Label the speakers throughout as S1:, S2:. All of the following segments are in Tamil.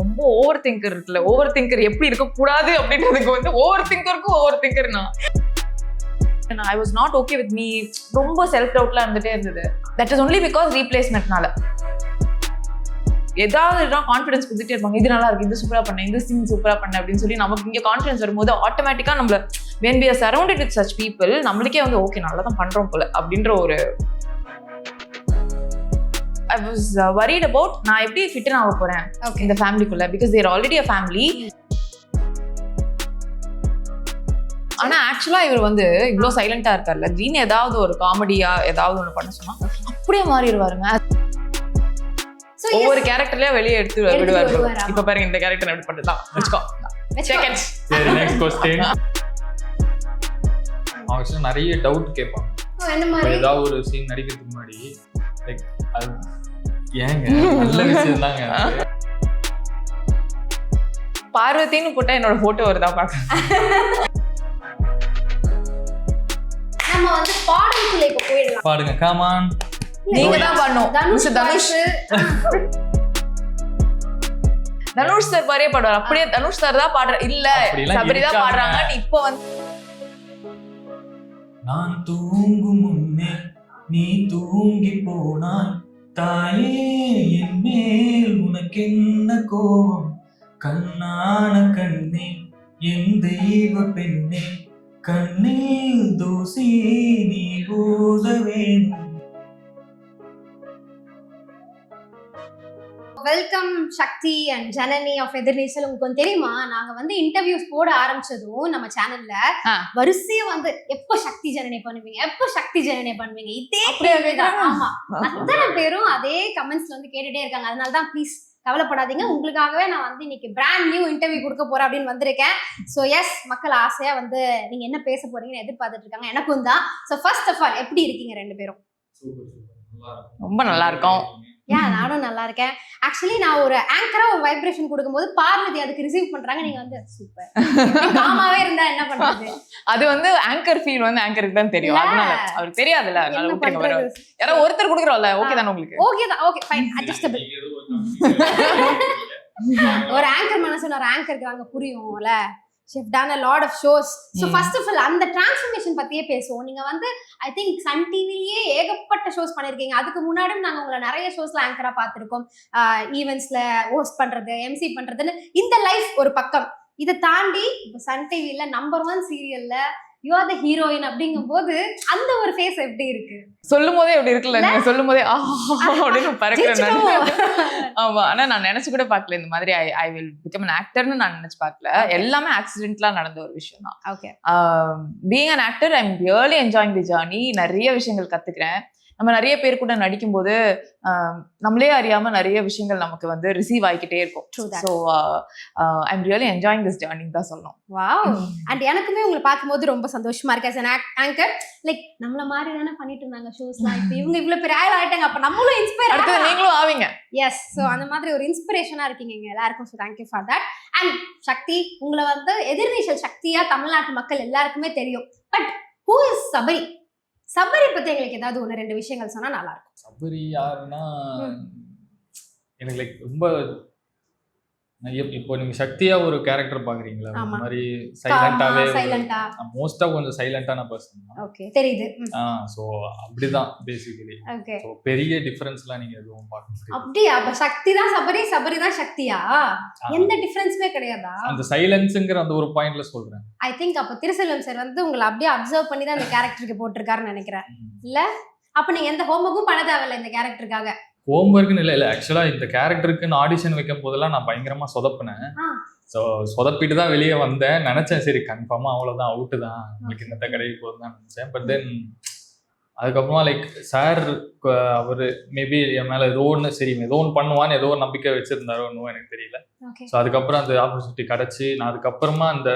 S1: ரொம்ப ஓவர் திங்கர் இருக்குல்ல. ஓவர் திங்கர் எப்படி இருக்கக்கூடாது அப்படின்றதுக்கு வந்து ஓவர் திங்கருக்கும் ஓவர் திங்கர் நான் I was not okay with me ரொம்ப செல்ஃப் டவுட்லாம் இருந்துட்டே இருந்தது. தட் இஸ் ஒன்லி பிகாஸ் ரீப்ளேஸ்மெண்ட்னால ஏதாவது கான்ஃபிடன்ஸ் கொடுத்துட்டே இருப்பாங்க. இது நல்லா இருக்கு இது சூப்பரா பண்ணேன் இது சிங் சூப்பரா பண்ணேன் அப்படின்னு சொல்லி நமக்கு இங்க கான்ஃபிடன்ஸ் வரும்போது ஆட்டோமேட்டிக்கா நம்மள when we are surrounded with such people நம்மளுக்கே வந்து ஓகே நல்லா தான் பண்றோம் போல அப்படின்ற ஒரு ஐ வாஸ் வரிட் அபவுட் நான் எப்படி ஃபிட்டன் ஆக போறேன் இந்த ஃபேமிலிக்குள்ள because there already a family ஆனா ஆக்சுவலா இவர் வந்து இவ்வளோ சைலண்டா இருக்கார்ல. திடீர்னு ஏதாவது ஒரு காமெடியா ஏதாவது ஒண்ணு பண்ண சொன்னா அப்படியே மாறிடுவாருங்க. ஒவ்வொரு கேரக்டர்லயே வெளியே எடுத்து விடுவாரு. இப்ப பாருங்க இந்த கேரக்டர் எப்படி பண்ணலாம் வச்சுக்கோ.
S2: சரி நெக்ஸ்ட் கொஸ்டின் அவங்க நிறைய டவுட் கேட்பாங்க. ஏதாவது ஒரு சீன் நடிக்கிறதுக்கு முன்னாடி லைக் ஏங்க நல்ல விஷயம் தாங்க
S1: பார்வதின்னு போட்டா என்னோட போட்டோ வருதா பாக்க
S3: நம்ம வந்து பாடலுக்குள்ள இப்ப போயிடலாம்.
S2: பாடுங்க காமான்
S1: நீங்க தான் பண்ணும்
S3: தனுஷ்
S1: தனுஷ்.
S3: தனுஷ்
S1: தனுஷ் சார் மாதிரியே பாடுவார். அப்படியே தனுஷ் சார் தான் பாடுற இல்ல சபரி தான். பாடுறாங்கன்னு இப்போ வந்து
S2: நான் தூங்கும் முன்னே நீ தூங்கி போனாய் தாயே என் மேல் உனக்கென்ன கோபம்? கண்ணான கண்ணே என் தெய்வ பெண்ணே கண்ணில் தூசி நீ போத வேணும்
S3: welcome Sakthi and Janani of Ethirneechal உங்களுக்கு தெரியுமா? நாங்க வந்து இன்டர்வியூஸ் போட ஆரம்பிச்சதும் நம்ம சேனல்ல. வரிசையா வந்து எப்ப சக்தி ஜனனி பண்ணுவீங்க? எப்ப சக்தி ஜனனி பண்ணுவீங்க? இதே கேள்விதான்? ஆமா. அத்தனை பேரும் அதே கமெண்ட்ஸ்ல வந்து கேட்டுட்டே இருக்காங்க. அதனால தான் ப்ளீஸ் கவலைப்படாதீங்க. உங்களுக்காகவே நான் வந்து இன்னைக்கு பிராண்ட் நியூ இன்டர்வியூ கொடுக்க போறேன் அப்படின்னு வந்திருக்கேன். ஸோ எஸ் மக்கள் ஆசையா வந்து நீங்க என்ன பேச போறீங்கன்னு எதிர்பார்த்துட்டு இருக்காங்க. எனக்கும் தான். ஸோ ஃபர்ஸ்ட் ஆஃப் ஆல் எப்படி இருக்கீங்க ரெண்டு பேரும்?
S1: ரொம்ப நல்லா இருக்கும்.
S3: ஏன் நானும் நல்லா இருக்கேன். ஆக்சுவலி நான் ஒரு ஆங்கரா ஒரு வைப்ரேஷன் கொடுக்கும்போது பார்வதி அதுக்கு ரிசீவ் பண்றாங்க. நீங்க வந்து சூப்பர். காமாவே இருந்தா என்ன பண்றது?
S1: அது வந்து ஆங்கர் ஃபீல் வந்து ஆங்கருக்கு தான் தெரியும். அதனால அவருக்கு தெரியாதுல்ல. அதனால வேற
S3: பண்றது?
S1: யாரோ ஒருத்தர் கொடுக்குறோம்ல ஓகே தானே உங்களுக்கு?
S3: ஓகே தான் ஓகே ஃபைன் அட்ஜஸ்டபிள் ஒரு ஆங்கர் மனசு ஒரு ஆங்கருக்கு அங்க புரியும்ல. Shift done a lot of shows so. First of all அந்த டிரான்ஸ்ஃபர்மேஷன் பத்தியே பேசுவோம். நீங்க வந்து ஐ திங்க் சன் டிவிலேயே ஏகப்பட்ட ஷோஸ் பண்ணிருக்கீங்க. அதுக்கு முன்னாடியும் நாங்க உங்களை நிறைய ஷோஸ்ல ஆங்கரா பார்த்திருக்கோம். ஈவெண்ட்ஸ்ல ஹோஸ்ட் பண்றது எம்சி பண்றதுன்னு. இந்த லைஃப் ஒரு பக்கம். இதை தாண்டி இப்போ சன் டிவில நம்பர் ஒன் சீரியல்ல யூ ஆர் த ஹீரோயின் அப்படிங்கும் போது அந்த ஒரு ஃபேஸ் எப்படி இருக்கு?
S1: சொல்லும் போதே அப்படி இருக்குல்ல நீங்க சொல்லும் போதே அப்படின்னு பறக்கிறேன். ஆமா ஆனா நான் நினைச்சு கூட பார்க்கல இந்த மாதிரி I I will become an ஆக்டர்னு நான் நினைச்சு பார்க்கல. எல்லாமே ஆக்சிடென்ட்லா நடந்த ஒரு விஷயம் தான்.
S3: Okay
S1: being an actor I'm really enjoying the journey நிறைய விஷயங்கள் கத்துக்கிறேன். நம்ம நிறைய பேர் கூட நடிக்கும்போது நம்மளே அறியாம நிறைய விஷயங்கள் நமக்கு வந்து ரிசீவ் ஆகிக்கிட்டே இருக்கும். So I'm really enjoying this journey தான் சொல்லணும்.
S3: வாவ் அண்ட் எனக்குமே உங்களை பார்க்கும்போது ரொம்ப சந்தோஷமா இருக்கு as an ஆங்கர் லைக் நம்மள மாதிரி தானே பண்ணிட்டு இருந்தாங்க ஷோஸ்லாம் இப்போ இவங்க இவ்வளவு பெரிய ஆள் ஆயிட்டாங்க. அப்ப நம்மளும் இன்ஸ்பயர்
S1: அடுத்தது நீங்களும் ஆவீங்க.
S3: எஸ் ஸோ அந்த மாதிரி ஒரு இன்ஸ்பிரேஷனா இருக்கீங்க எங்க எல்லாருக்கும். So thank you for that and Sakthi உங்களை வந்து எதிர்நீச்சல் சக்தியா தமிழ்நாட்டு மக்கள் எல்லாருக்குமே தெரியும். But who is Sabari Sabari பத்தி எங்களுக்கு ஏதாவது ஒன்று ரெண்டு விஷயங்கள் சொன்னா நல்லா இருக்கும்
S2: சபரி யாருன்னா. எனக்கு லைக் ரொம்ப இப்போ நீங்க சக்தியா ஒரு கேரக்டர் பாக்குறீங்களா. அந்த மாதிரி சைலண்டாவே
S3: சைலண்டா
S2: மோஸ்டா கொஞ்சம் சைலண்டான பர்சன்
S3: ஓகே தெரியுது.
S2: ஆ ஸோ அப்படிதான் பேசிக்கலி
S3: ஓகே
S2: ஸோ பெரிய டிஃபரன்ஸ்லாம் நீங்க எதுவும் பார்க்க முடியாது.
S3: அப்படியா? அப்ப சக்தி தான் சபரி சபரி தான் சக்தியா? எந்த டிஃபரன்ஸுமே கிடையாதா?
S2: அந்த சைலன்ஸுங்கிற அந்த ஒரு பாயிண்ட்ல சொல்றேன்.
S3: ஐ திங்க் அப்ப திருசெல்வம் சார் வந்து உங்களை அப்படியே அப்சர்வ் பண்ணி தான் அந்த கேரக்டருக்கு போட்டிருக்காருன்னு நினைக்கிறேன். அப்ப நீங்க எந்த ஹோம்ஒர்க்கும் பண்ண தேவையில்ல இந்த கேரக்டருக்காக
S2: ஹோம்ஒர்க்னு இல்லை இல்லை ஆக்சுவலாக இந்த கேரக்டருக்குன்னு ஆடிஷன் வைக்கும் போதெல்லாம் நான் பயங்கரமா சொதப்பினேன். ஸோ சொதப்பிட்டு தான் வெளியே வந்தேன். நினைச்சேன் சரி கன்ஃபார்மா அவ்வளோதான் அவுட்டு தான். உங்களுக்கு இந்த கிடைக்கு போகுது தான் நினைச்சேன். பட் தென் அதுக்கப்புறமா லைக் சார் அவர் மேபி என் மேல ஏதோ ஒன்று சரி ஏதோ ஒன்று பண்ணுவான்னு ஏதோ ஒரு நம்பிக்கை வச்சிருந்தாரோ ஒன்றும் எனக்கு தெரியல. ஸோ அதுக்கப்புறம் அந்த ஆப்பர்ச்சுனிட்டி கிடச்சி நான் அதுக்கப்புறமா அந்த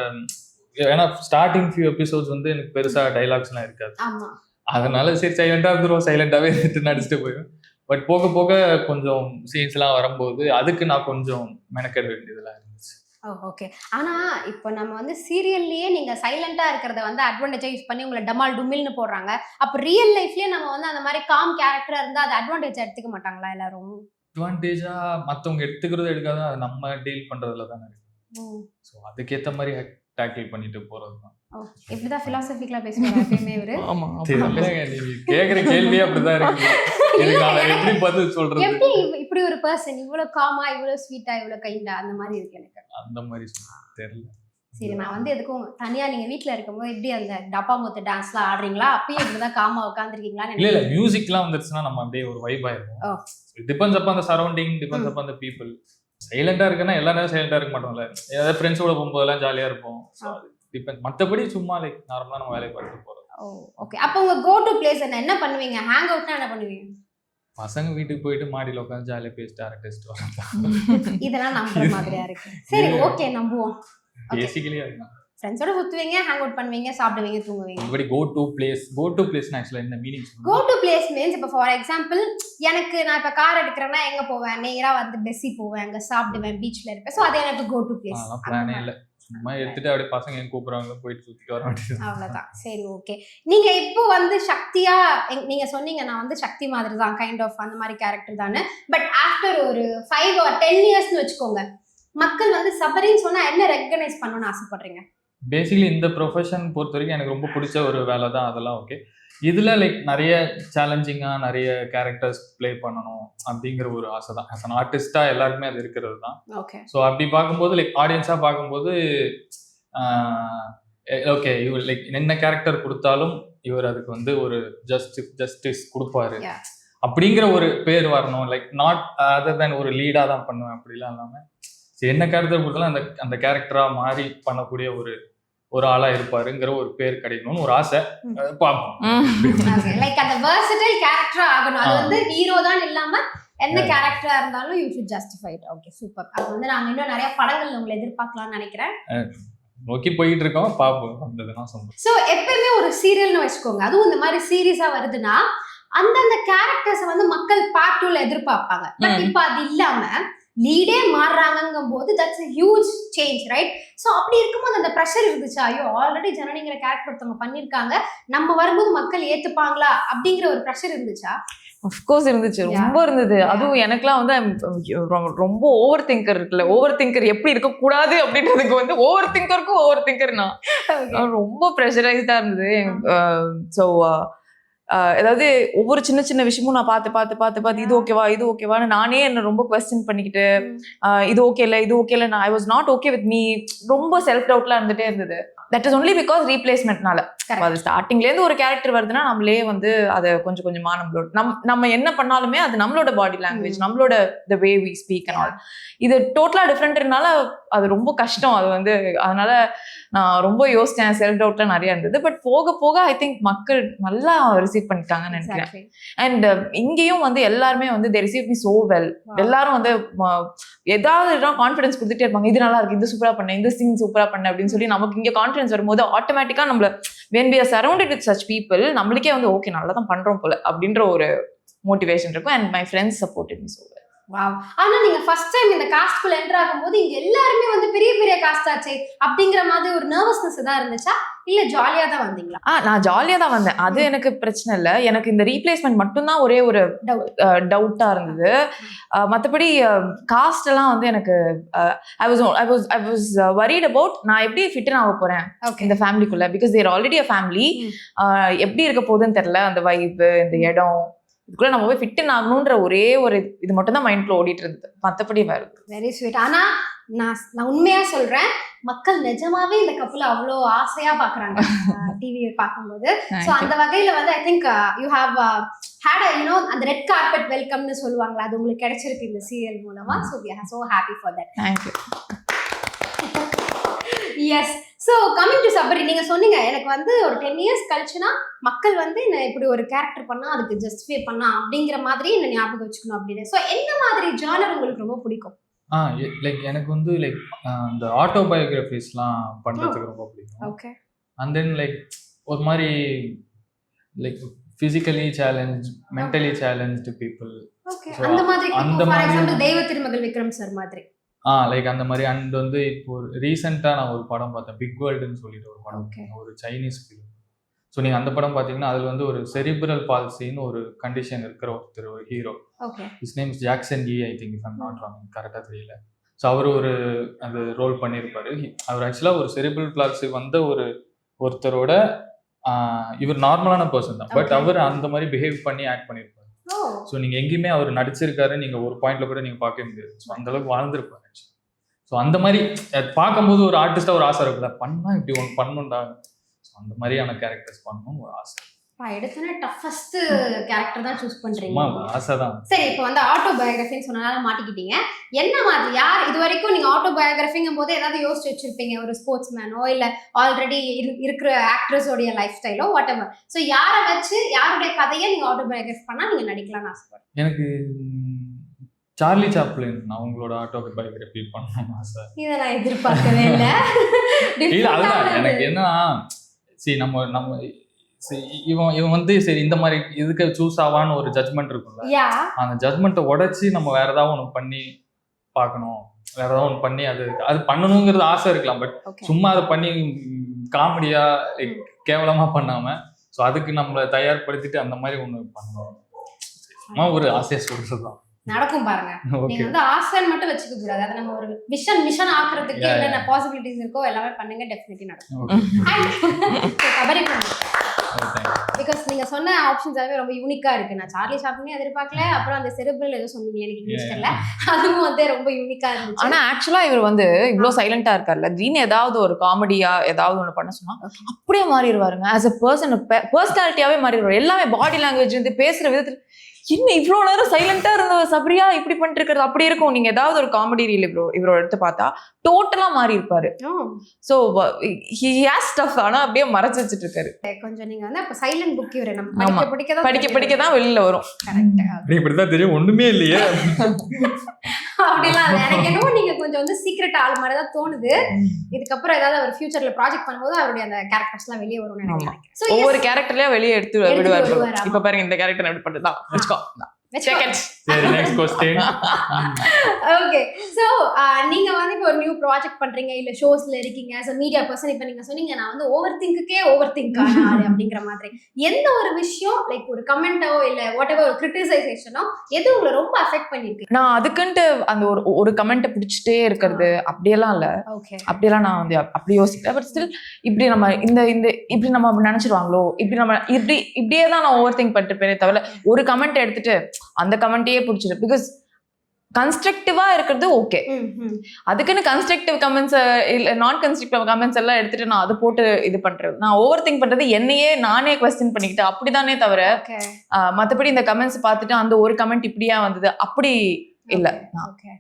S2: ஏன்னா ஸ்டார்டிங் ஃபியூ எபிசோட்ஸ் வந்து எனக்கு பெருசா டைலாக்ஸ்லாம் இருக்காது. அதனால சரி சைலண்டா இருந்துருவோம். சைலண்டாவே இருந்துட்டு நடிச்சுட்டு போயிடும் பட் போக போக கொஞ்சம் சீன்ஸ்லாம் வரும்போது அதுக்கு நான் கொஞ்சம் மெனக்கெட வேண்டியதெல்லாம் இருந்துச்சு.
S3: ஓகே ஆனா இப்போ நம்ம வந்து சீரியல்லயே நீங்க சைலண்டா இருக்கிறத வந்து அட்வான்டேஜா யூஸ் பண்ணி உங்களை டமால் டுமில்னு போடுறாங்க. அப்ப ரியல் லைஃப்லயே நம்ம வந்து அந்த மாதிரி காம் கேரக்டரா இருந்தா அது அட்வான்டேஜ் எடுத்துக்க மாட்டாங்களா எல்லாரும்?
S2: அட்வான்டேஜா மத்தவங்க எடுத்துக்கிறது எடுக்காத நம்ம டீல் பண்றதுல தானே இருக்கு ஸோ அதுக்கேத்த மாதிரி டேக்கிள் பண்ணிட்டு போறது தான்
S3: இப்படிதான் பிலாசபிக்கலா பேசுவாங்க எப்பயுமே இவரு.
S1: ஆமா
S2: கேக்குற கேள்வியே அப்படிதான் இருக்கு. இதுக்கு நான் எப்படி பதில் சொல்றது?
S3: எப்படி இவ- இப்படி ஒரு பர்சன் இவ்வளவு காமா இவ்வளவு ஸ்வீட்டா இவ்வளவு கைண்டா அந்த மாதிரி இருக்கு எனக்கு.
S2: அந்த மாதிரி தெரியல.
S3: சரி நான் வந்து எதுக்கும் தனியா நீங்க வீட்ல இருக்கும்போது எப்படி அந்த டப்பா முத்து டான்ஸ்லாம் ஆடுறீங்களா? அப்பயும் இப்படிதான் காமா உட்காந்துருக்கீங்களான்னு
S2: இல்ல இல்ல மியூசிக்லாம் வந்துருச்சுன்னா நம்ம அப்படியே ஒரு வைப் ஆயிருக்கும். டிபெண்ட்ஸ் அப்ப அந்த சரௌண்டிங் டிபெண்ட்ஸ் அப்ப அந்த பீப்புள் சைலண்டா இருக்குன்னா எல்லா நேரம் சைலண்டா இருக்க மாட்டோம்ல. ஏதாவது ஃப்ரெண்ட்ஸோட போகும்போதெல்லாம் ஜாலியா இருப்போம். டிபெண்ட் மத்தபடி சும்மா லைக் நார்மலா நம்ம வேலையை பார்த்துட்டு போறோம்
S3: ஓ ஓகே அப்போ உங்க கோ டு பிளேஸ் என்ன? என்ன பண்ணுவீங்க? ஹேங் அவுட்னா என்ன பண்ணுவீங்க?
S2: பசங்க வீட்டுக்கு போயிட்டு மாடியில உட்காந்து ஜாலியா பேசிட்டு அரட்டேஸ்ட் வரேன்
S3: இதெல்லாம் நம்புற மாதிரியா இருக்கு. சரி ஓகே நம்புவோம்.
S2: பேசிக்கலி அதுதான்.
S3: ஃப்ரெண்ட்ஸோட சுத்துவீங்க ஹேங் அவுட் பண்ணுவீங்க சாப்பிடுவீங்க தூங்குவீங்க.
S2: இப்படி go to place go to place ஆக்சுவலா என்ன meaning
S3: go to place means இப்போ ஃபார் எக்ஸாம்பிள் எனக்கு நான் இப்போ கார் எடுக்கிறேன்னா எங்க போவேன்? நேரா வந்து பெஸ்ஸி போவேன் அங்க சாப்பிடுவேன் பீச்ல இருப்பேன். ஸோ அது எனக்கு கோ டு பிளேஸ்
S2: பிளானே இல்ல. சும்மா எடுத்துட்டு அப்படியே பசங்க எங்க கூப்பிடுறாங்க போயிட்டு சுத்திட்டு வர
S3: அவ்வளவுதான். சரி ஓகே நீங்க இப்போ வந்து சக்தியா நீங்க சொன்னீங்க நான் வந்து சக்தி மாதிரி தான் கைண்ட் ஆஃப் அந்த மாதிரி கேரக்டர் தானே பட் ஆஃப்டர் ஒரு ஃபைவ் ஆர் டென் இயர்ஸ்னு வச்சுக்கோங்க மக்கள் வந்து சபரின்னு சொன்னா என்ன ரெக்கனைஸ் பண்ணணும்னு ஆசைப்படுறீங்க?
S2: பேசிக்கலி இந்த ப்ரொஃபஷன் பொறுத்த வரைக்கும் எனக்கு ரொம்ப பிடிச்ச ஒரு வேலை தான் அதெல்லாம் ஓகே இதில் லைக் நிறைய சேலஞ்சிங்காக நிறைய கேரக்டர்ஸ் ப்ளே பண்ணணும் அப்படிங்கிற ஒரு ஆசை தான் ஆஸ் அன் ஆர்டிஸ்டாக எல்லாருக்குமே அது இருக்கிறது தான்
S3: ஓகே
S2: ஸோ அப்படி பார்க்கும்போது லைக் ஆடியன்ஸாக பார்க்கும்போது ஓகே இவர் லைக் என்ன கேரக்டர் கொடுத்தாலும் இவர் அதுக்கு வந்து ஒரு ஜஸ்டிஸ் ஜஸ்டிஸ் கொடுப்பாரு. அப்படிங்கிற ஒரு பேர் வரணும். லைக் நாட் அதர் தென் ஒரு லீடாக தான் பண்ணுவேன். அப்படிலாம் இல்லாமல் என்ன கேரக்டர் கொடுத்தாலும் அந்த அந்த கேரக்டராக மாறி பண்ணக்கூடிய ஒரு ஒரு ஆளா இருப்பாருங்கிற ஒரு பேர் கிடைக்கணும்னு ஒரு ஆசை. அது பார்ப்போம்.
S3: லைக் அந்த versatile கேரக்டரா ஆகணும். அது. வந்து ஹீரோ தான் இல்லாம என்ன
S2: Yeah.
S3: கேரக்டரா இருந்தாலும் you should justify it okay super அப்ப வந்து நாங்க இன்னும் நிறைய படங்கள் உங்களை எதிர்பார்க்கலாம்னு நினைக்கிறேன்.
S2: நோக்கி போயிட்டு இருக்கோம் பார்ப்போம் வந்ததுன்னா சொல்லுவோம்
S3: ஸோ எப்பயுமே ஒரு சீரியல்னு வச்சுக்கோங்க. அதுவும் இந்த மாதிரி சீரியஸா வருதுன்னா அந்தந்த கேரக்டர்ஸை வந்து மக்கள் பார்ட் டூல எதிர்பார்ப்பாங்க. பட். இப்போ அது இல்லாம லீடே மாறுறாங்கங்கும் போது that's huge change right so அப்படி இருக்கும்போது அந்த ப்ரெஷர் இருந்துச்சா. ஐயோ ஆல்ரெடி ஜனனிங்கிற கேரக்டர் ஒருத்தவங்க பண்ணியிருக்காங்க. நம்ம வரும்போது மக்கள் ஏத்துப்பாங்களா? அப்படிங்கிற ஒரு ப்ரெஷர் இருந்துச்சா?
S1: அஃப்கோர்ஸ் இருந்துச்சு. ரொம்ப இருந்தது. அதுவும் எனக்குலாம் வந்து ரொம்ப ஓவர் திங்கர் இருக்குல்ல. ஓவர் திங்கர் எப்படி இருக்கக்கூடாது அப்படின்றதுக்கு வந்து ஓவர் திங்கருக்கும் ஓவர் திங்கர் நான் ரொம்ப ப்ரெஷரைஸ்டா இருந்தது. ஸோ அதாவது ஒவ்வொரு சின்ன சின்ன விஷயமும் நான் பார்த்து பார்த்து பார்த்து பார்த்து இது ஓகேவா இது ஓகேவான்னு நானே என்ன ரொம்ப கொஸ்டின் பண்ணிக்கிட்டு இது ஓகே இல்லை இது ஓகே இல்லை நான் I was not okay with me ரொம்ப செல்ஃப் டவுட்லாம் இருந்துட்டே இருந்தது. தட் இஸ் ஒன்லி பிகாஸ் ரீப்ளேஸ்மெண்ட்னால. அது ஸ்டார்டிங்லேருந்து ஒரு கேரக்டர் வருதுன்னா நம்மளே வந்து அதை கொஞ்சம் கொஞ்சமா நம்மளோட நம் நம்ம என்ன பண்ணாலுமே அது நம்மளோட பாடி லாங்குவேஜ். நம்மளோட the way we speak and all இது டோட்டலா டிஃப்ரெண்ட்னால அது ரொம்ப கஷ்டம். அது வந்து அதனால நான் ரொம்ப யோசிச்சேன். செல்ஃப் டவுட்ல நிறைய இருந்தது. பட் போக போக ஐ திங்க் மக்கள் நல்லா ரிசீவ் பண்ணிட்டாங்கன்னு நினைக்கிறேன். அண்ட் இங்கேயும் வந்து எல்லாருமே வந்து they receive me so well. எல்லாரும் வந்து ஏதாவது கான்ஃபிடன்ஸ் கொடுத்துட்டே இருப்பாங்க. இது நல்லா இருக்கு இது சூப்பரா பண்ண இந்த சீன் சூப்பரா பண்ண அப்படின்னு சொல்லி நமக்கு இங்க கான்ஃபிடன்ஸ் வரும்போது ஆட்டோமேட்டிக்கா நம்மள when we are surrounded with such people நம்மளுக்கே வந்து ஓகே நல்லா தான் பண்றோம் போல அப்படின்ற ஒரு மோட்டிவேஷன் இருக்கும். And my friends support me so
S3: Wow. ஆனா நீங்க ஃபர்ஸ்ட் டைம் இந்த காஸ்ட்குள்ள என்டர் ஆகும்போது இங்க எல்லாருமே வந்து பெரிய பெரிய காஸ்ட் ஆச்சே அப்படிங்கிற மாதிரி ஒரு நர்வஸ்னஸ் தான் இருந்துச்சா? இல்ல ஜாலியா தான் வந்தீங்களா?
S1: ஆ நான் ஜாலியா தான் வந்தேன். அது எனக்கு பிரச்சனை இல்லை. எனக்கு இந்த ரீப்ளேஸ்மெண்ட் மட்டும்தான் ஒரே ஒரு. டவுட்டா இருந்தது. மத்தபடி காஸ்ட் எல்லாம் வந்து எனக்கு I was I was I was worried about நான் எப்படி ஃபிட் ஆக போறேன் இந்த ஃபேமிலிக்குள்ள because there already a family. எப்படி இருக்க போகுதுன்னு தெரியல. அந்த வைப் இந்த இடம் இதுக்குள்ள நம்ம போய் ஃபிட் ஆகணுன்ற ஒரே ஒரு இது- மட்டும் தான் மைண்ட்ல ஓடிட்டு இருந்தது. மத்தபடி வேற
S3: வெரி ஸ்வீட் ஆனா நான் நான் உண்மையா சொல்றேன் மக்கள் நிஜமாவே இந்த கப்பல அவ்வளோ ஆசையா பாக்குறாங்க. டிவி பார்க்கும்போது. ஸோ. அந்த வகையில வந்து I think you have had you know அந்த ரெட் கார்பெட் வெல்கம்னு சொல்லுவாங்களா அது உங்களுக்கு கிடைச்சிருக்கு இந்த சீரியல் மூலமா. So we are so happy for that
S1: you.
S3: Yes so coming to Sabari நீங்க சொன்னீங்க எனக்கு வந்து ஒரு டென் இயர்ஸ் கழிச்சுனா மக்கள் வந்து என்ன இப்படி ஒரு கேரக்டர் பண்ணா அதுக்கு ஜஸ்டிஃபை பண்ணா அப்படிங்கிற மாதிரி என்ன ஞாபகம் வச்சுக்கணும் அப்படின்னு. ஸோ என்ன மாதிரி ஜானர் உங்களுக்கு ரொம்ப பிடிக்கும்?
S2: ஆ லைக் எனக்கு வந்து லைக் அந்த ஆட்டோபயோகிராஃபிஸ்லாம் பண்றதுக்கு ரொம்ப பிடிக்கும்.
S3: ஓகே
S2: அண்ட் தென் லைக் ஒரு மாதிரி like physically challenge mentally challenge people
S3: okay அந்த மாதிரி தெய்வ திருமகள் விக்ரம் சார் மாதிரி.
S2: ஆ லைக் அந்த மாதிரி அண்ட் வந்து இப்போ ரீசெண்டாக நான் ஒரு படம் பார்த்தேன். பிக் வேர்ல்டுன்னு சொல்லிட்டு ஒரு படம். ஒரு சைனீஸ் ஃபிலிம் ஸோ நீங்கள் அந்த படம் பார்த்தீங்கன்னா அதில் வந்து ஒரு செரிபிரல் பால்சின்னு ஒரு கண்டிஷன் இருக்கிற ஒருத்தர் ஒரு hero is name Jackson E I think if I'm not wrong கரெக்டாக தெரியல. ஸோ அவர் ஒரு அது ரோல் பண்ணியிருப்பாரு. அவர் ஆக்சுவலாக ஒரு செரிபிரல் பால்சி வந்த ஒரு ஒருத்தரோட இவர் நார்மலான பர்சன் தான். பட். அவர் அந்த மாதிரி பிஹேவ் பண்ணி ஆக்ட் பண்ணியிருப்பாரு. ஸோ நீங்கள் எங்கேயுமே அவர் நடிச்சிருக்காரு நீங்கள் ஒரு பாயிண்ட்ல கூட நீங்கள் பார்க்க முடியாது. ஸோ அந்த அளவுக்கு ஸோ அந்த மாதிரி பார்க்கும்போது ஒரு ஆர்டிஸ்டாக ஒரு ஆசை இருக்குல்ல பண்ணா இப்படி ஒன்று பண்ணுண்டா ஸோ அந்த மாதிரியான கேரக்டர்ஸ் பண்ணணும்னு ஒரு ஆசை
S3: எடுத்தோன்னே டஃபஸ்ட் கேரக்டர் தான் சூஸ் பண்றீங்க. சரி இப்போ வந்து ஆட்டோ பயோகிராஃபின்னு சொன்னனால மாட்டிக்கிட்டீங்க. என்ன மாதிரி யார் இது வரைக்கும் நீங்க ஆட்டோ பயோகிராஃபிங்கும் போது ஏதாவது யோசிச்சு வச்சிருப்பீங்க? ஒரு ஸ்போர்ட்ஸ் மேனோ இல்ல ஆல்ரெடி இருக்கிற ஆக்ட்ரஸோடைய லைஃப் ஸ்டைலோ வாட் எவர் ஸோ யாரை வச்சு யாருடைய கதையை நீங்க ஆட்டோ பயோகிராஃபி பண்ணா நீங்க நடிக்கலாம்னு ஆசைப்படுறேன்
S2: எனக்கு சார்லி சாப்ளின் அவங்களோட
S3: இதை நான் எதிர்பார்க்கவே இல்லை.
S2: இல்ல அதுதான் எனக்கு என்ன சரி நம்ம நம்ம சரி, இவன் இவன் வந்து சரி இந்த மாதிரி இதுக்கு சூஸ் ஆவான்னு ஒரு ஜட்மெண்ட் இருக்கும்ல. அந்த ஜட்மெண்ட்டை உடைச்சி நம்ம வேற ஏதாவது ஒன்று பண்ணி பார்க்கணும். வேற ஏதாவது ஒன்று பண்ணி அது அது பண்ணணுங்கிறது ஆசை இருக்கலாம். பட் சும்மா அதை பண்ணி காமெடியா கேவலமா பண்ணாம ஸோ அதுக்கு நம்மளை தயார்படுத்திட்டு அந்த மாதிரி ஒன்று பண்ணணும். சும்மா ஒரு ஆசையை சொல்றதுதான்.
S3: நடக்கும் பாருங்க. நீங்க வந்து ஆசைன்னு மட்டும் வச்சுக்க கூடாது. அதை நம்ம ஒரு விஷன் மிஷன் ஆக்குறதுக்கு என்னென்ன பாசிபிலிட்டிஸ் இருக்கோ எல்லாமே பண்ணுங்க. டெஃபினெட்லி நடக்கும். பிகாஸ் நீங்க சொன்ன ஆப்ஷன்ஸ் எல்லாமே ரொம்ப யூனிக்கா இருக்கு. நான் சார்லி ஷாப்னே எதிர்பார்க்கல. அப்புறம் அந்த செரிபிரல் ஏதோ சொன்னீங்க. எனக்கு தெரியல. அதுவும் வந்து ரொம்ப யூனிக்கா இருந்துச்சு.
S1: ஆனா ஆக்சுவலா இவர் வந்து இவ்ளோ சைலண்டா இருக்கார்ல திடீர்னு ஏதாவது ஒரு காமெடியா ஏதாவது ஒண்ணு பண்ண சொன்னா அப்படியே மாறிடுவாருங்க. As a person பர்சனாலிட்டியாவே மாறிடுவாரு. எல்லாமே பாடி லாங்குவேஜ் வந்து பேசுற விதத்துல இன்னும் இவ்வளவு நேரம் சைலண்டா இருந்த சபரியா இப்படி பண்ணிட்டு இருக்கிறது? அப்படி இருக்கும். நீங்க ஏதாவது ஒரு காமெடி ரீல் இவ்வளோ இவரோட எடுத்து பார்த்தா டோட்டலா மாறி இருப்பாரு. சோ ஹி ஹேஸ் ஸ்டஃப் ஆனா அப்படியே மறைச்சு வச்சுட்டு இருக்காரு.
S3: கொஞ்சம் நீங்க வந்து அப்ப சைலண்ட் புக் இவரை. நம்ம. படிக்க படிக்க தான்
S1: படிக்க படிக்க தான் வெளியில வரும்.
S3: கரெக்ட்
S2: அப்படி இப்படிதான் தெரியும். ஒண்ணுமே இல்லையே.
S3: அப்படிலாம் எனக்கு என்னவோ நீங்க கொஞ்சம் வந்து சீக்ரெட் ஆள் மாதிரி தான் தோணுது. இதுக்கப்புறம் ஏதாவது அவர் ஃபியூச்சர்ல ப்ராஜெக்ட் பண்ணும்போது அவருடைய அந்த கேரக்டர்ஸ் எல்லாம் வெளியே வரும்னு. நினைக்கிறேன்.
S1: ஒவ்வொரு கேரக்டர்லயும் வெளியே எடுத்து விடுவாரு. இப்ப பாருங்க இந்த கேரக்டர் எப்படி பண்ணுதான் வச்சுக்கோ
S3: வச்சுக்கோ. ஓகே ஸோ நீங்க வந்து இப்போ ஒரு நியூ ப்ராஜெக்ட் பண்றீங்க இல்ல ஷோஸ்ல இருக்கீங்க. As a மீடியா பர்சன் இப்போ நீங்க சொன்னீங்க நான் வந்து ஓவர் திங்குக்கே ஓவர் திங்க் ஆளு அப்படிங்கிற மாதிரி. எந்த ஒரு விஷயம் லைக் ஒரு கமெண்டோ இல்ல வாட் எவர் ஒரு கிரிட்டிசைசேஷனோ எது உங்களை ரொம்ப அஃபெக்ட் பண்ணிருக்கு
S1: நான் அதுக்குன்ட்டு அந்த ஒரு ஒரு கமெண்ட்டை பிடிச்சிட்டே இருக்கிறது அப்படியெல்லாம் இல்ல.
S3: ஓகே
S1: அப்படியெல்லாம் நான் வந்து அப்~ அப்படி பட் ஸ்டில் இப்படி நம்ம இந்த இந்த இப்படி நம்ம நினைச்சிருவாங்களோ இப்படி நம்ம இப்படி இப்படியே தான் நான் ஓவர் திங்க் பண்ணிட்டு தவிர ஒரு கமெண்ட் எடுத்துட்டு அந்த கமெண்ட்டையே பிடிச்சிரு பிகாஸ் கன்ஸ்ட்ரக்டிவா இருக்கிறது ஓகே அதுக்குன்னு கன்ஸ்ட்ரக்டிவ் கமெண்ட்ஸ் இல்ல நான் கன்ஸ்ட்ரக்டிவ் கமெண்ட்ஸ் எல்லாம் எடுத்துட்டு நான் அது போட்டு இது பண்றது. நான் ஓவர் திங்க் பண்றது என்னையே நானே கொஸ்டின் பண்ணிக்கிட்டு அப்படிதானே தவிர மத்தபடி இந்த கமெண்ட்ஸ் பார்த்துட்டு அந்த ஒரு கமெண்ட் இப்படியா வந்தது? அப்படி இல்ல.
S3: ஓகே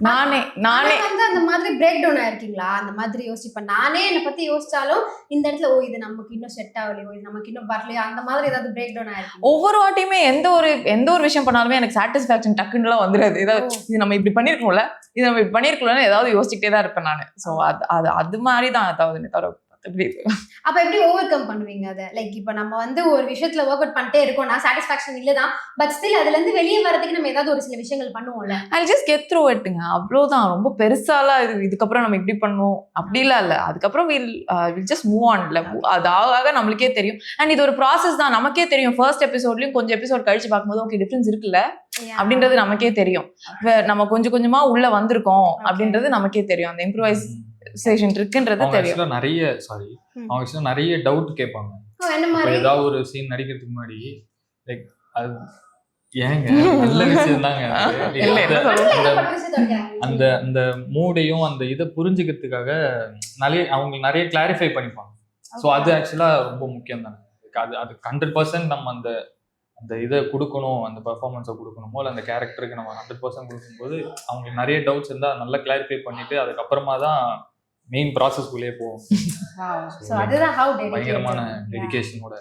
S1: நானே நானே.
S3: வந்து அந்த மாதிரி பிரேக் டவுன் ஆயிருக்கீங்களா? அந்த மாதிரி யோசிப்பேன். நானே என்னை பத்தி யோசிச்சாலும் இந்த இடத்துல ஓ இது நமக்கு இன்னும் செட் ஆகலையோ இது நமக்கு இன்னும் வரலையோ அந்த மாதிரி ஏதாவது பிரேக் டவுன் ஆயிருக்கு
S1: ஒவ்வொரு வாட்டியுமே எந்த ஒரு எந்த ஒரு விஷயம் பண்ணாலுமே எனக்கு சாட்டிஸ்ஃபேக்ஷன் டக்குன்னுலாம் வந்துடாது ஏதாவது இது நம்ம இப்படி பண்ணிருக்கோம்ல இது நம்ம இப்படி பண்ணிருக்கோம்ல ஏதாவது யோசிச்சுட்டே தான் இருப்பேன் நான். ஸோ அது அது அது மாதிரி தான் ஏதாவது தவிர
S3: அப்ப எப்படி ஓவர் கம் பண்ணுவீங்க அதை? லைக் இப்போ நம்ம வந்து ஒரு விஷயத்துல ஒர்க் அவுட் பண்ணிட்டே இருக்கோம்னா சாட்டிஸ்ஃபேக்ஷன் இல்லதான் பட் ஸ்டில் அதுல இருந்து வெளியே வரதுக்கு நம்ம ஏதாவது ஒரு சில விஷயங்கள் பண்ணுவோம்ல?
S1: ஐ ஜஸ்ட் கெட் த்ரூ இட்டுங்க அவ்வளோதான் ரொம்ப பெருசாலாம் இது இதுக்கப்புறம் நம்ம இப்படி பண்ணுவோம் அப்படிலாம் இல்லை. அதுக்கப்புறம் will will just move on இல்லை அது ஆக ஆக நம்மளுக்கே தெரியும். அண்ட் இது ஒரு ப்ராசஸ் தான். நமக்கே தெரியும். ஃபர்ஸ்ட் எபிசோட்லயும் கொஞ்சம் எபிசோட் கழிச்சு பார்க்கும்போது ஓகே டிஃப்ரென்ஸ் இருக்குல்ல? அப்படின்றது நமக்கே தெரியும். நம்ம கொஞ்சம் கொஞ்சமா உள்ள வந்திருக்கோம். அப்படின்றது நமக்கே தெரியும். அந்த இம்ப்ரூவைசேஷன் இருக்குன்றது தெரியும்.
S2: நிறைய சாரி. அவங்க நிறைய டவுட் கேட்பாங்க. ஏதாவது ஒரு சீன் நடிக்கிறதுக்கு முன்னாடி லைக் அது ஏங்க நல்ல விஷயம் தாங்க? அந்த அந்த மூடையும் அந்த இதை புரிஞ்சுக்கிறதுக்காக நிறைய அவங்க நிறைய கிளாரிஃபை பண்ணிப்பாங்க. ஸோ அது ஆக்சுவலா ரொம்ப முக்கியம் தாங்க அது அது ஹண்ட்ரட் பர்சன்ட் நம்ம அந்த அந்த இதை கொடுக்கணும் அந்த பெர்ஃபார்மன்ஸை கொடுக்கணுமோ இல்லை அந்த கேரக்டருக்கு நம்ம ஹண்ட்ரட் பர்சன்ட் கொடுக்கும்போது அவங்களுக்கு நிறைய டவுட்ஸ் இருந்தால் நல்லா கிளாரிஃபை பண்ணிட்டு அதுக்கப்புறமா தான் மெயின் ப்ராசஸ்க்குள்ளேயே போகும்
S3: Wow. So அதுதான் how dedicated.
S2: பயங்கரமான. டெடிகேஷனோட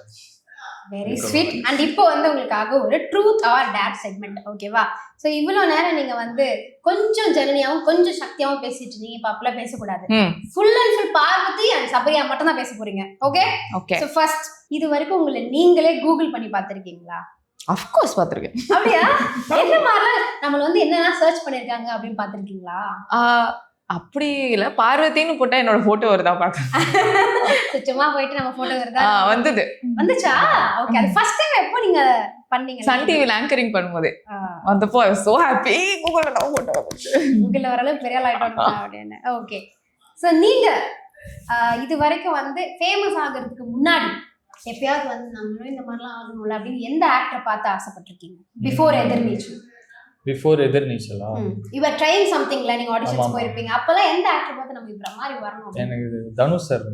S3: வெரி ஸ்வீட். அண்ட் இப்போ வந்து உங்களுக்காக ஒரு ட்ரூத் ஆர் டேட் செக்மெண்ட் ஓகேவா ஸோ இவ்வளோ நேரம் நீங்க வந்து கொஞ்சம் ஜனனியாவும் கொஞ்சம் சக்தியாவும் பேசிட்டு இருந்தீங்க. இப்போ அப்பெல்லாம் பேசக்கூடாது. Full and full Parvathi and சபரியா மட்டும் தான் பேச போறீங்க. ஓகே
S1: ஓகே
S3: ஸோ ஃபர்ஸ்ட் இது வரைக்கும் உங்களை நீங்களே கூகுள் பண்ணி பார்த்துருக்கீங்களா?
S1: அஃப்கோர்ஸ் பார்த்துருக்கேன்.
S3: அப்படியா? என்ன மாதிரிலாம் நம்மள வந்து என்னென்ன சர்ச் பண்ணிருக்காங்க அப்படின்னு பார்த்துருக்கீங்களா?
S1: அப்படி இல்ல. பார்வதின்னு போட்டா என்னோட போட்டோ வருதா பாக்க
S3: சும்மா போயிட்டு நம்ம போட்டோ வருதா?
S1: வந்தது.
S3: வந்துச்சா? ஓகே அது ஃபர்ஸ்ட் டைம் எப்போ நீங்க பண்ணீங்க?
S1: சன் டிவில ஆங்கரிங் பண்ணும்போது. வந்தப்போ ஐ சோ ஹாப்பி கூகுள்ல நான் போட்டோ வந்துச்சு.
S3: கூகுள்ல வரளவு பெரிய ஆயிட்டோம் அப்படின்னு. ஓகே சோ நீங்க இது வரைக்கும் வந்து ஃபேமஸ் ஆகிறதுக்கு முன்னாடி எப்பயாவது வந்து நம்மளும் இந்த மாதிரிலாம் ஆகணும்ல அப்படின்னு எந்த ஆக்டர் பார்த்து ஆசைப்பட்டிருக்கீங்க? பிஃபோர் எதிர் நீச்சல்?
S2: பிஃபோர்
S3: இவர் ட்ரெயின் சம்திங்ல நீங்க ஆடிஷன்ஸ். போயிருப்பீங்க. அப்பெல்லாம் எந்த ஆக்டர் பார்த்து நம்ம இவர மாதிரி வரணும் அப்படின்னு?
S2: எனக்கு தனுஷ் சார்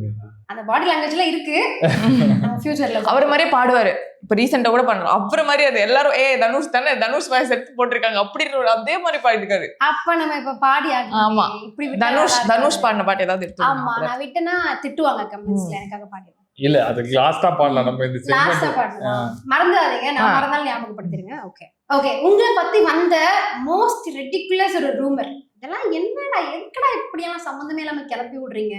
S3: அந்த பாடி லாங்குவேஜ்ல இருக்கு. ஃபியூச்சர்ல
S1: அவர் மாதிரியே பாடுவாரு. இப்ப ரீசெண்டா கூட பண்றோம் அப்புறம் மாதிரி அது எல்லாரும் ஏ தனுஷ் தானே? தனுஷ் வாய்ஸ் எடுத்து போட்டிருக்காங்க. அப்படின்னு ஒரு அதே மாதிரி பாடிருக்காரு
S3: அப்ப நம்ம இப்ப பாடி.
S1: ஆமா.
S3: இப்படி
S1: தனுஷ் தனுஷ். பாடின பாட்டு ஏதாவது
S3: ஆமா நான் விட்டேன்னா திட்டுவாங்க கமெண்ட்ஸ்ல எனக்காக பாடி
S2: இல்ல அது லாஸ்டா பாடலாம். நம்ம இந்த
S3: லாஸ்டா மறந்துடாதீங்க. நான். மறந்தாலும் ஞாபகப்படுத்திருங்க ஓகே ஓகே உங்களை பத்தி வந்த மோஸ்ட் ரெட்டிகுலஸ் ஒரு ரூமர் இதெல்லாம் என்னடா எதுக்கடா இப்படியெல்லாம் சம்மந்தமே இல்லாம கிளப்பி விடுறீங்க?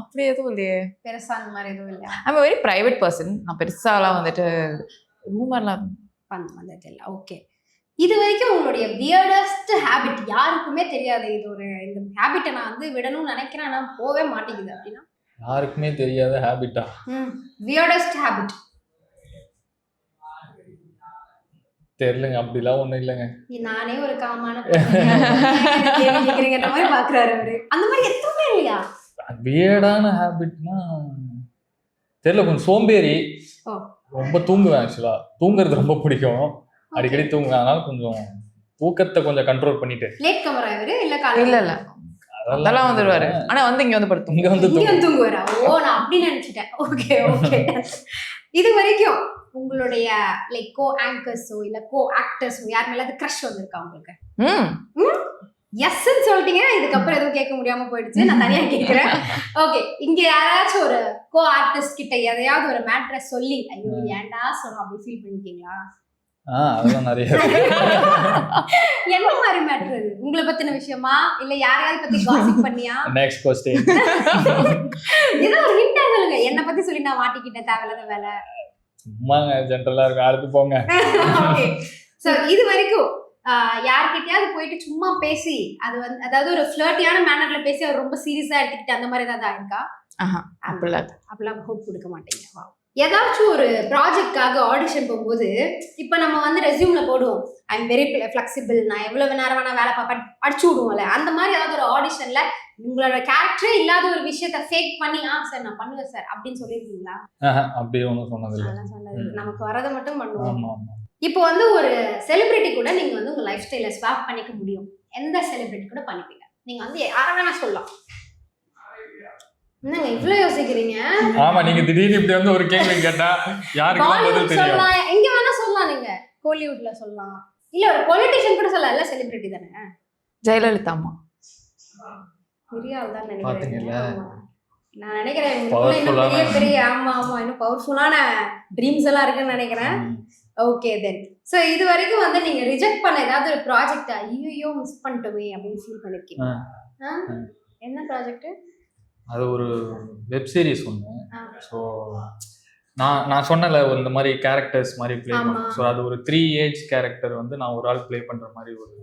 S1: அப்படி எதுவும் இல்லையே.
S3: பெருசா அந்த மாதிரி எதுவும் இல்ல.
S1: ஐம் வெரி பிரைவேட் பர்சன் நான் பெருசாலாம் வந்துட்டு ரூமர்லாம்
S3: பண்ண வந்தது இல்ல. ஓகே இது வரைக்கும் உங்களுடைய வியர்டஸ்ட் ஹேபிட் யாருக்குமே தெரியாது. இது ஒரு இந்த ஹேபிட்டை நான் வந்து விடணும்னு நினைக்கிறேன். ஆனா போகவே மாட்டேங்குது அப்படின்னா?
S2: யாருக்குமே தெரியாத ஹேபிட்டா
S3: வியர்டஸ்ட் ஹேபிட்
S2: தெரியலங்க அப்படிலாம் ஒண்ணும் இல்லைங்க.
S3: நானே ஒரு காமான கேக்குறீங்கன்ற மாதிரி பாக்குறாரு அவரு. அந்த மாதிரி எதுவுமே இல்லையா?
S2: வியர்டான ஹேபிட்னா தெரியல கொஞ்சம் சோம்பேறி. ரொம்ப தூங்குவேன் ஆக்சுவலா தூங்குறது ரொம்ப பிடிக்கும். அடிக்கடி தூங்குவேன். அதனால கொஞ்சம் தூக்கத்தை கொஞ்சம் கண்ட்ரோல் பண்ணிட்டு.
S3: லேட் கமரா இவரு? இல்ல காலையில
S1: இல்ல இல்ல. அதெல்லாம் வந்துருவாரு. ஆனா வந்து இங்க வந்து படுத்து
S2: இங்க வந்து
S3: இங்க தூங்குவாரா? ஓ நான் அப்படி நினைச்சிட்டேன். ஓகே ஓகே இது வரைக்கும் உங்களுடைய லைக் கோ ஆங்கர்ஸோ இல்ல கோ ஆக்டர்ஸோ யார் மேல கிரஷ் வந்திருக்கா உங்களுக்கு?
S1: ம்.
S3: எஸ்ன்னு சொல்லிட்டீங்க இதுக்கப்புறம் எதுவும் கேட்க முடியாம போயிடுச்சு. நான் தனியா கேக்குறேன். ஓகே இங்க யாராச்சும் ஒரு கோ ஆர்டிஸ்ட் கிட்ட எதையாவது ஒரு மேட்ரை சொல்லி ஐயோ ஏன்டா சொன்னோம் அப்படி ஃபீல் பண்ணிருக்கீங்களா
S2: ஆ அதெல்லாம் நிறைய.
S3: என்ன மாதிரி மேட்ரு அது? உங்களை பத்தின விஷயமா? இல்ல யாரையாவது பத்தி காசிப் பண்ணியா?
S2: நெக்ஸ்ட் கொஸ்டின்
S3: ஏதோ ஒரு ஹிண்டா சொல்லுங்க. என்ன பத்தி சொல்லி நான் மாட்டிக்கிட்டேன். தேவையில்லாத வேலை.
S2: சும்மாங்க ஜென்ரலா இருக்கு அடுத்து போங்க.
S3: ஓகே சோ இது வரைக்கும் ஆஹ், யார்கிட்டயாவது போயிட்டு சும்மா பேசி அது வந்து அதாவது ஒரு ஃபிளர்ட்டியான மேனர்ல பேசி அவர் ரொம்ப சீரியஸா எடுத்துக்கிட்டு அந்த மாதிரி ஏதாவது ஆயிருக்கா?
S1: ஆஹா, அப்படிலாம் இல்ல.
S3: அப்பெல்லாம் ஹோப் கொடுக்க மாட்டீங்க. ஏதாச்சும் ஒரு ப்ராஜெக்ட்காக ஆடிஷன் போகும்போது இப்போ நம்ம வந்து ரெஸ்யூம்ல போடுவோம். ஐ எம் வெரி ஃபிளெக்சிபிள் நான் எவ்வளவு நேரம் வேணா வேலை பார்ப்பேன் அடிச்சு விடுவோம்ல. அந்த மாதிரி ஏதாவது ஒரு ஆடிஷன்ல உங்களோட கேரக்டரே இல்லாத ஒரு விஷயத்த ஃபேக் பண்ணி ஆ சார் நான் பண்ணுவேன் சார் அப்படின்னு சொல்லியிருக்கீங்களா
S2: ஆஹா, அப்படி ஒன்றும் சொன்னதில்லை.
S3: சொன்னது. நமக்கு வரதை மட்டும் பண்ணுவோம். இப்போ வந்து ஒரு செலிபிரிட்டி கூட நீங்க வந்து உங்க லைஃப் ஸ்டைல ஸ்வாப் பண்ணிக்க முடியும். எந்த செலிபிரிட்டி கூட பண்ணிப்பீங்க? நீங்க வந்து யாரை வேணா சொல்லலாம். என்னங்க இவ்வளவு யோசிக்கிறீங்க?
S2: ஆமா நீங்க திடீர்னு இப்படி வந்து ஒரு கேள்வி கேட்டா யாருக்கு பதில் தெரியும்?
S3: சொல்லலாம். எங்க வேணா சொல்லலாம் நீங்க. கோலிவுட்ல சொல்லலாம். இல்ல ஒரு பொலிட்டிஷியன் கூட சொல்லலாம். இல்ல செலிபிரிட்டி தானே?
S1: ஜெயலலிதா அம்மா.
S3: பெரிய ஆள் தான்? நினைக்கிறேன். நான் நினைக்கிறேன் பெரிய பெரிய ஆமா ஆமா இன்னும் பவர்ஃபுல்லான ட்ரீம்ஸ் எல்லாம் இருக்குன்னு நினைக்கிறேன். ஓகே தென் ஸோ இது வரைக்கும் வந்து நீங்க ரிஜெக்ட் பண்ண ஏதாவது ஒரு ப்ராஜெக்ட் ஐயோ மிஸ் பண்ணிட்டோமே அப்படின்னு ஃபீல் பண்ணிருக்கீங்க. என்ன ப்ராஜெக்ட்
S2: அது ஒரு வெப் சீரிஸ் ஒன்று ஸோ நான் நான் சொன்னல இந்த மாதிரி கேரக்டர்ஸ் மாதிரி ப்ளே
S3: ஆமா.
S2: பண்ண ஸோ அது ஒரு த்ரீ ஏஜ் கேரக்டர் வந்து நான் ஒரு ஆள் ப்ளே பண்ற மாதிரி ஒரு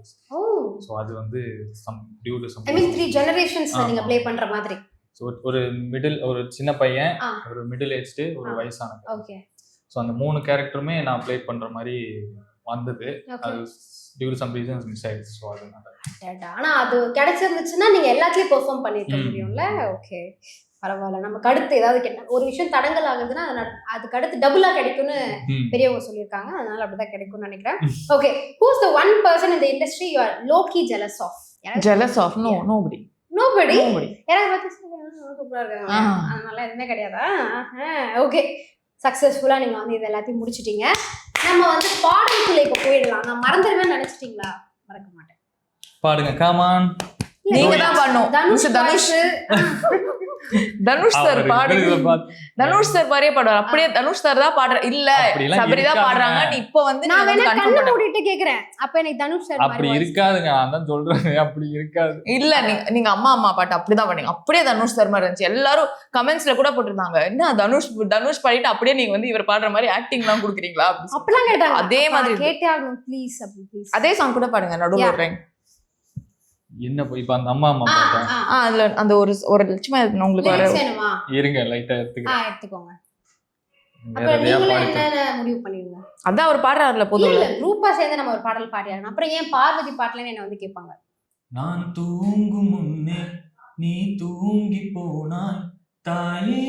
S2: ஸோ அது வந்து some due to some
S3: I mean three ஜெனரேஷன்ஸ்ல நீங்க. ப்ளே பண்ற மாதிரி
S2: ஸோ ஒரு மிடில் ஒரு சின்ன பையன். ஒரு மிடில் ஏஜ்டு ஒரு
S3: ஆ.
S2: வயசானது
S3: ஓகே
S2: ஸோ அந்த மூணு கேரக்டருமே நான் ப்ளே பண்ற மாதிரி வந்தது. அது டியூ சம் ரீசன்ஸ் மிஸ் ஆயிடுச்சு. ஸோ அதனால.
S3: ஆனா அது கிடைச்சிருந்துச்சுன்னா நீங்க எல்லாத்துலயும் பெர்ஃபார்ம் பண்ணிருக்க. முடியும்ல? ஓகே பரவாயில்ல. நமக்கு அடுத்து ஏதாவது கெட்ட ஒரு விஷயம் தடங்கல் ஆகுதுன்னா அதுக்கு அடுத்து டபுளா கிடைக்கும்னு. பெரியவங்க சொல்லியிருக்காங்க. அதனால அப்படிதான் கிடைக்கும்னு நினைக்கிறேன். Okay who's the one person இந்த industry you are low key jealous of
S1: jealous of no nobody
S3: nobody
S1: nobody
S3: யாராவது பார்த்து சூப்பரா இருக்காங்க. அதனால எதுவுமே கிடையாதா? ஓகே சக்சஸ்ஃபுல்லா நீங்க வந்து இது எல்லாத்தையும் முடிச்சிட்டீங்க. நம்ம வந்து பாடலுக்குள்ள இப்போ போயிடலாம். நான் மறந்துடுவேன்னு நினைச்சிட்டீங்களா? மறக்க மாட்டேன்.
S2: பாடுங்க. காமான்
S1: நீங்க தான் பாடணும்
S3: தனுஷ்.
S1: தனுஷ். சார் பாடு. தனுஷ் சார் மாதிரியே பாடுவார். அப்படியே தனுஷ் சார் தான் பாடுற இல்ல சபரி தான். பாடுறாங்க. இப்போ வந்து
S3: நான் வேணா கண்ணு. மூடிட்டு கேக்குறேன். அப்ப எனக்கு தனுஷ் சார்
S2: அப்படி இருக்காதுங்க. நான் தான் சொல்றேன். அப்படி இருக்காது.
S1: இல்ல நீங்க நீங்க அம்மா அம்மா பாட்டு அப்படிதான் பண்ணீங்க அப்படியே தனுஷ் சார் மாதிரி இருந்துச்சு. எல்லாரும் கமெண்ட்ஸ்ல கூட போட்டிருந்தாங்க. என்ன தனுஷ் தனுஷ் பாடிட்டு அப்படியே நீங்க வந்து இவர் பாடுற மாதிரி ஆக்டிங் எல்லாம் கொடுக்குறீங்களா.
S3: அப்படிலாம் கேட்டாங்க
S1: அதே மாதிரி
S3: கேட்டே ஆகணும். ப்ளீஸ் அப்படி
S1: அதே சாங் கூட பாடுங்க. நடுவுல
S2: என்ன போய் இப்ப அந்த அம்மா அம்மா
S3: ஆ,
S1: அதுல அந்த ஒரு ஒரு லட்சமா உங்களுக்கு வர
S2: இருங்க லைட்டா
S3: ஆ
S2: எடுத்துக்கிறேன்.
S3: எடுத்துக்கோங்க. முடிவு பண்ணிருங்க?
S1: அதான் அவர் பாடுறாருல பொதுவில்
S3: இல்ல குரூப்பா சேர்ந்து நம்ம ஒரு பாடல் பாடியாகணும். அப்புறம் ஏன் பார்வதி பாட்டுலன்னு என்ன வந்து கேட்பாங்க?
S2: நான் தூங்கும் முன்னே நீ தூங்கி போனாய் தாயே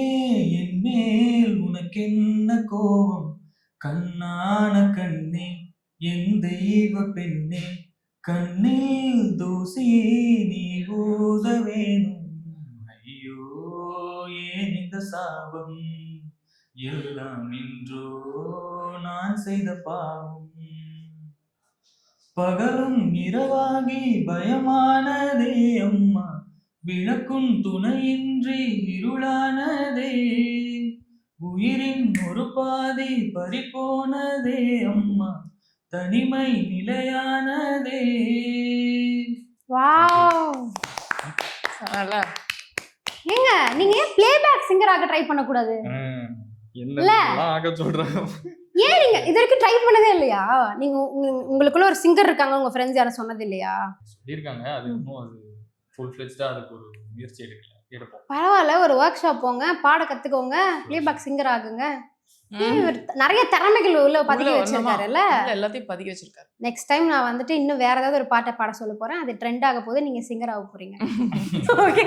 S2: என் மேல் உனக்கென்ன கோபம்? கண்ணான கண்ணே என் தெய்வ பெண்ணே கண்ணில் தூசி நீ ஊத வேணும். ஐயோ ஏன் இந்த சாபம்? எல்லாம் இன்றோ நான் செய்த பாவம். பகலும் இரவாகி பயமானதே அம்மா விளக்கும் துணையின்றி இருளானதே. உயிரின் ஒரு பாதி பறிபோனதே அம்மா தனிமை நிலையானதே.
S3: வாவ். ஏங்க நீங்க ஏன் பிளேபேக் சிங்கராக ட்ரை பண்ணக்கூடாது?
S2: என்ன ஆக சொல்றாங்க
S3: ஏன் நீங்க இது வரைக்கும் ட்ரை பண்ணதே இல்லையா? நீங்க உங்க- உங்களுக்குள்ள ஒரு சிங்கர் இருக்காங்க உங்க ஃப்ரெண்ட்ஸ் யாரும் சொன்னது இல்லையா?
S2: சொல்லியிருக்காங்க அது இன்னும் அது ஃபுல் ஃபிளெஜ்டா அதுக்கு ஒரு முயற்சி எடுக்கல எடுப்போம்.
S3: பரவாயில்ல ஒரு ஒர்க் ஷாப் போங்க பாட கத்துக்கோங்க பிளேபேக் சிங்கர் ஆகுங்க. நிறைய திறமைகள் உள்ள பதுக்கி வச்சிருக்காருல்ல?
S1: எல்லாத்தையும் பதிக்க வச்சிருக்காரு.
S3: நெக்ஸ்ட் டைம் நான் வந்துட்டு இன்னும் வேற ஏதாவது ஒரு பாட்டை பாட சொல்ல போறேன். அது ட்ரெண்ட் ஆக போது நீங்க சிங்கர் ஆக போறீங்க. ஓகே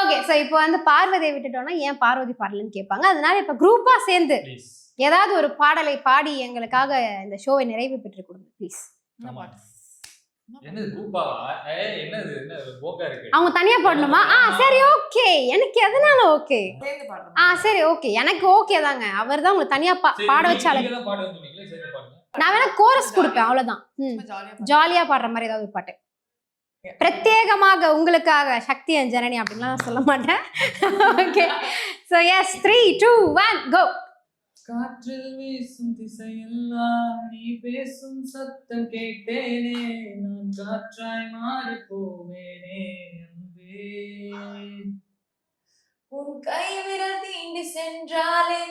S3: ஓகே ஸோ இப்போ வந்து பார்வதியை விட்டுட்டோம்னா ஏன் பார்வதி பாடலன்னு கேட்பாங்க. அதனால இப்போ குரூப்பா சேர்ந்து ஏதாவது ஒரு பாடலை பாடி எங்களுக்காக இந்த ஷோவை நிறைவு பெற்று கொடுங்க ப்ளீஸ்
S1: பாட்டு
S3: அவங்க தனியா பாடணுமா? ஆ சரி ஓகே. எனக்கு எதனால ஓகே? ஆ சரி ஓகே. எனக்கு ஓகே தாங்க. அவர் தான் உங்களை தனியா பாட
S2: நீங்க-
S3: வச்சாலே
S2: நீங்க தான் பாடுவேன்னு சொன்னீங்களே, சரி பாடுங்க.
S3: நான் வேணா கோரஸ் கொடுப்பேன் அவ்வளவுதான்.
S1: ஜாலியா
S3: பாடுற மாதிரி ஏதாவது ஒரு பாட்டு. பிரத்யேகமாக உங்களுக்காக சக்தி ஜனனி அப்படின்லாம் சொல்ல மாட்டேன். Okay so yes three two one go
S2: காற்றில் வீசும் திசையெல்லாம் நீ பேசும் சத்தம் கேட்டேனே. நான் காற்றாய் மாறி போவேனே அன்பே.
S1: உன் கை விரல் தீண்டி சென்றாலே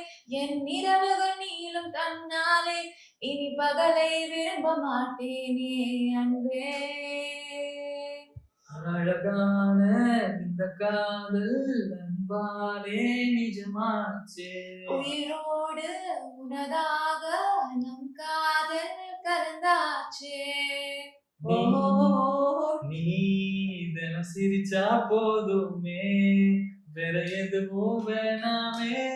S1: என் இரவுகள் நீளும் தன்னாலே இனி பகலை விரும்ப மாட்டேனே அன்பே.
S2: அழகான இந்த காதல் அன்பாலே நிஜமாச்சே.
S1: உயிரோடு உனதாக நம் காதல் கலந்தாச்சே.
S2: நீ தினம் சிரிச்சா போதுமே. வேற எதுவும் வேணாமே.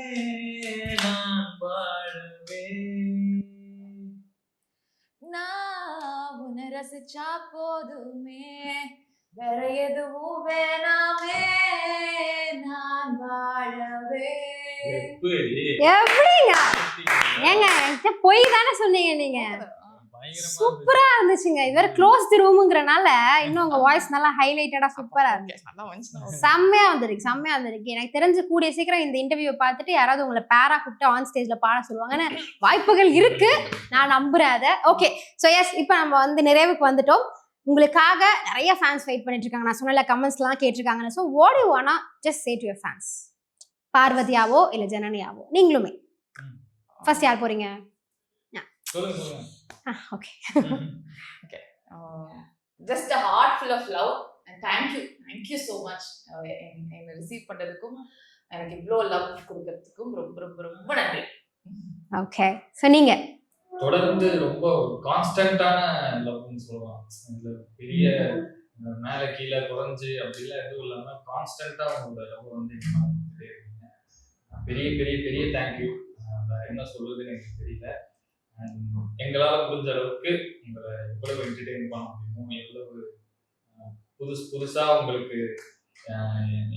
S2: நான் வாழவே.
S1: நான் உன்னை ரசிச்சா போதுமே. வேற எதுவும் வேணாமே நான் வாழவே.
S2: எப்படி?
S3: எப்படிங்க? ஏங்க பொய் தானே சொன்னீங்க நீங்க. சூப்பரா இருந்துச்சுங்க. இது வேற க்ளோஸ் ரூமுங்கிறனால இன்னும் உங்க வாய்ஸ் நல்லா ஹைலைட்டடா சூப்பரா இருந்துச்சு. செம்மையா வந்திருக்கு செம்மையா வந்திருக்கு. எனக்கு தெரிஞ்சு கூடிய சீக்கிரம் இந்த இன்டர்வியூ பார்த்துட்டு யாராவது உங்களை பேரா கூப்பிட்டு ஆன் ஸ்டேஜ்ல பாட சொல்லுவாங்கன்னு வாய்ப்புகள் இருக்கு. நான் நம்புறேன் அதை. ஓகே ஸோ எஸ் இப்போ நம்ம வந்து நிறைவுக்கு வந்துட்டோம். உங்களுக்காக நிறைய ஃபேன்ஸ் வெயிட் பண்ணிட்டு இருக்காங்க. நான் சொன்னல கமெண்ட்ஸ்லாம் கேட்டிருக்காங்கன்னு. ஸோ ஓடி wanna just say to your fans பார்வதியாவோ இல்லை ஜனனியாவோ? நீங்களுமே. ஃபர்ஸ்ட் யார் போறீங்க?
S2: சொல்லுங்க சொல்லுங்க.
S3: Okay
S2: hmm.
S1: Just a heart full of love and thank you thank you so much என்னை ரிசீவ் பண்ணதுக்கும் எனக்கு இவ்வளோ லவ் கொடுக்கறதுக்கும் ரொம்ப ரொம்ப ரொம்ப நன்றி.
S3: ஓகே ஸோ நீங்க.
S2: தொடர்ந்து ரொம்ப கான்ஸ்டன்டான லவ்னு சொல்லலாம் இதுல பெரிய மேல கீழே குறைஞ்சு அப்படிலாம் எதுவும் இல்லாம கான்ஸ்டன்டா உங்களோட லவ் வந்து பெரிய பெரிய பெரிய தேங்க்யூ என்ன சொல்றதுன்னு எனக்கு தெரியல. எங்களால முடிஞ்ச அளவுக்கு உங்களை எவ்வளவு என்டர்டெயின் பண்ண முடியுமோ எவ்வளவு புதுசு புதுசா உங்களுக்கு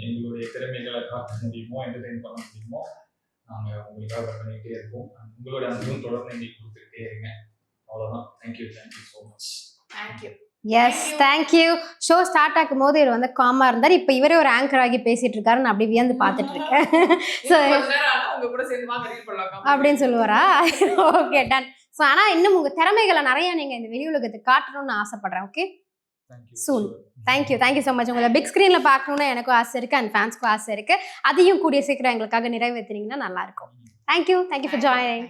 S2: எங்களுடைய திறமைகளை காட்ட முடியுமோ என்டர்டெயின் பண்ண முடியுமோ நாங்க உங்களுக்காக பண்ணிக்கிட்டே இருப்போம். And உங்களோட அன்பும் தொடர்ந்து எங்களுக்கு கொடுத்துக்கிட்டே இருங்க. அவ்வளவுதான். Thank you thank you so much
S1: thank you
S3: yes thank you show start ஆகும் போது இவர் வந்து காமா இருந்தார். இப்போ இவரே ஒரு ஆங்கர் ஆகி பேசிட்டு இருக்காரு. நான் அப்படி வியந்து பார்த்துட்டு இருக்கேன். ஸோ
S1: உங்க கூட சேர்ந்து வாங்க ரீல் பண்ணலாம்
S3: அப்படின்னு சொல்லுவாரா? ஓகே டன் ஸோ ஆனால் இன்னும் உங்கள் திறமைகளை நிறைய நீங்கள் இந்த வெளி உலகத்துக்கு காட்டணும்னு ஆசைப்படுறேன். Okay
S2: thank you
S3: Soon. Thank you thank you so much உங்களை பிக் ஸ்க்ரீனில் பார்க்கணுன்னு எனக்கும் ஆசை இருக்குது அண்ட் ஃபேன்ஸ்க்கும் ஆசை இருக்குது அதையும் கூடிய சீக்கிரம் எங்களுக்காக நிறைவேற்றினீங்கன்னா நல்லாயிருக்கும் தேங்க்யூ தேங்க்யூ ஃபார் ஜாயினிங்